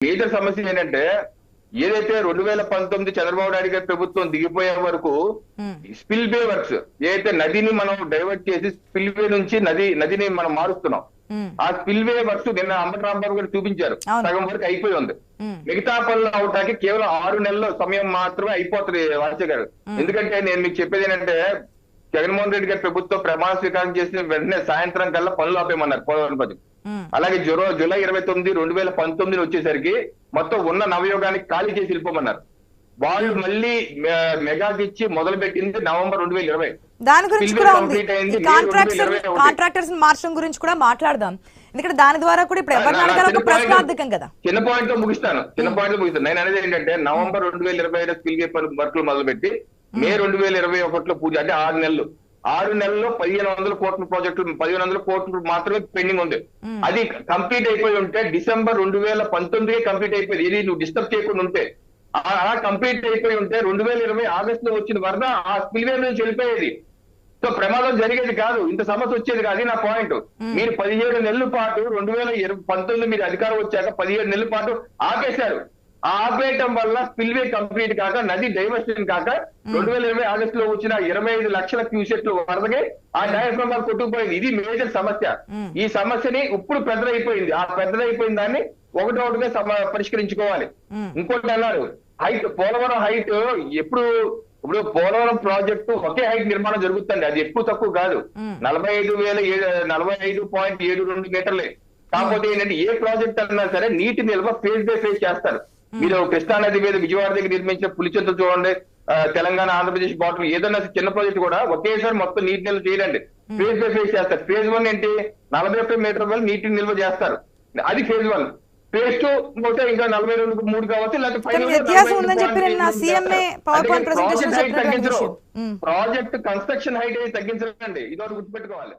Major సమస్య ఏంటంటే ఏదైతే రెండు వేల పంతొమ్మిది చంద్రబాబు నాయుడు గారి ప్రభుత్వం దిగిపోయే వరకు స్పిల్ వే వర్క్స్ ఏదైతే నదిని మనం డైవర్ట్ చేసి స్పిల్ వే నుంచి నది నదిని మనం మారుస్తున్నాం. ఆ స్పిల్ వే వర్క్స్ నిన్న అంబటి రాంబాబు గారు చూపించారు. సగం వరకు అయిపోయి ఉంది. మిగతా పనులు అవటానికి కేవలం ఆరు నెలల సమయం మాత్రమే అయిపోతుంది వాచ గారు. ఎందుకంటే నేను మీకు చెప్పేది ఏంటంటే జగన్మోహన్ రెడ్డి గారి ప్రభుత్వం ప్రమాణ స్వీకారం చేసిన వెంటనే సాయంత్రం కల్లా పనులు ఆపేయమన్నారు. పోలవరం ఉమ్, అలాగే జురో జూలై ఇరవై తొమ్మిది రెండు వేల పంతొమ్మిది వచ్చేసరికి మొత్తం ఉన్న నవయోగానికి ఖాళీ చేసి వెళ్ళిపోమన్నారు. వాళ్ళు మళ్ళీ మె- మెగాకి ఇచ్చి మొదలు పెట్టింది నవంబర్ రెండు వేల ఇరవై. దాని గురించి కూడా ఉంది. complete అయింది, ఈ May కాంట్రాక్ట్స్ 2021. కాంట్రాక్టర్స్ మార్చడం గురించి కూడా మాట్లాడదాం. ఎందుకంటే దాని ద్వారా కూడా ఇప్పుడు ఎవరిని అడగాలి ఒక ప్రశ్నార్థకం కదా. చిన్న పాయింట్తో ముగిస్తాను. చిన్న పాయింట్తో ముగిస్తాను. నేను అనేది ఏంటంటే నవంబర్ రెండు వేల ఇరవై ఐదు స్కిల్ వర్క్లు మొదలుపెట్టి మే రెండు వేల ఇరవై ఒకటిలో పూజ అంటే ఆరు నెలలు. ఆరు నెలల్లో పదిహేను వందల కోట్ల ప్రాజెక్టులు పదిహేను వందల కోట్లు మాత్రమే పెండింగ్ ఉంది. అది కంప్లీట్ అయిపోయి ఉంటే డిసెంబర్ రెండు వేల పంతొమ్మిది కంప్లీట్ అయిపోయింది. ఇది నువ్వు డిస్టర్బ్ చేయకుండా ఉంటే. ఆ కంప్లీట్ అయిపోయి ఉంటే రెండు వేల ఇరవై ఆగస్ట్లో వచ్చిన వరద ఆ స్పిల్వే నుంచి వెళ్ళిపోయేది సో ప్రమాదం జరిగేది కాదు. ఇంత సమస్య వచ్చేది కాదు. నా పాయింట్. మీరు పదిహేడు నెలల పాటు రెండు వేల ఇరవై పంతొమ్మిది మీరు అధికారం వచ్చాక పదిహేడు నెలల పాటు ఆపేశారు. ఆపేయటం వల్ల స్పిల్వే కంప్లీట్ కాక నది డైవర్షన్ కాక రెండు వేల ఇరవై ఆగస్ట్లో వచ్చిన ఇరవై ఐదు లక్షల క్యూసెట్లు వరదకి ఆ డయాఫ్రమ్ కొట్టుకుపోయింది. ఇది మేజర్ సమస్య. ఈ సమస్యని ఇప్పుడు పెద్దదైపోయింది. ఆ పెద్దదైపోయిన దాన్ని ఒకటొకటిగా సమ- పరిష్కరించుకోవాలి. ఇంకోటి అన్నారు హైట్ పోలవరం హైట్ ఎప్పుడు ఇప్పుడు పోలవరం ప్రాజెక్టు ఒకే హైట్ నిర్మాణం జరుగుతుంది. అది ఎక్కువ తక్కువ కాదు. నలభై ఐదు వేల ఏడు నలభై ఐదు పాయింట్ ఏడు రెండు మీటర్లే. కాకపోతే ఏంటంటే ఏ ప్రాజెక్ట్ అన్నా సరే నీటి నిల్వ ఫేజ్ బై ఫేజ్ చేస్తారు. మీరు కృష్ణా నది మీద విజయవాడ దగ్గర నిర్మించిన పులిచెంత చూడండి తెలంగాణ ఆంధ్రప్రదేశ్ బార్డర్ ఏదైనా చిన్న ప్రాజెక్ట్ కూడా ఒకేసారి మొత్తం నీటి నిల్వ చేయండి. ఫేజ్ బై ఫేజ్ చేస్తారు. ఫేజ్ వన్ ఏంటి? నలభై ఒక్క మీటర్ వల్ల నీటి నిల్వ చేస్తారు. అది ఫేజ్ వన్ ఫేజ్ టూ పోతే ఇంకా నలభై రెండు మూడు కావచ్చు లేకపోతే కానీ final గా వ్యత్యాసం 45 ఉందని చెప్పి నిన్న point CMA చేస్తారు. PowerPoint అందుకని presentation ప్రాజెక్ట్ కన్స్ట్రక్షన్ హైట్ అయితే తగ్గించరండి. ఇది ఒకటి గుర్తుపెట్టుకోవాలి.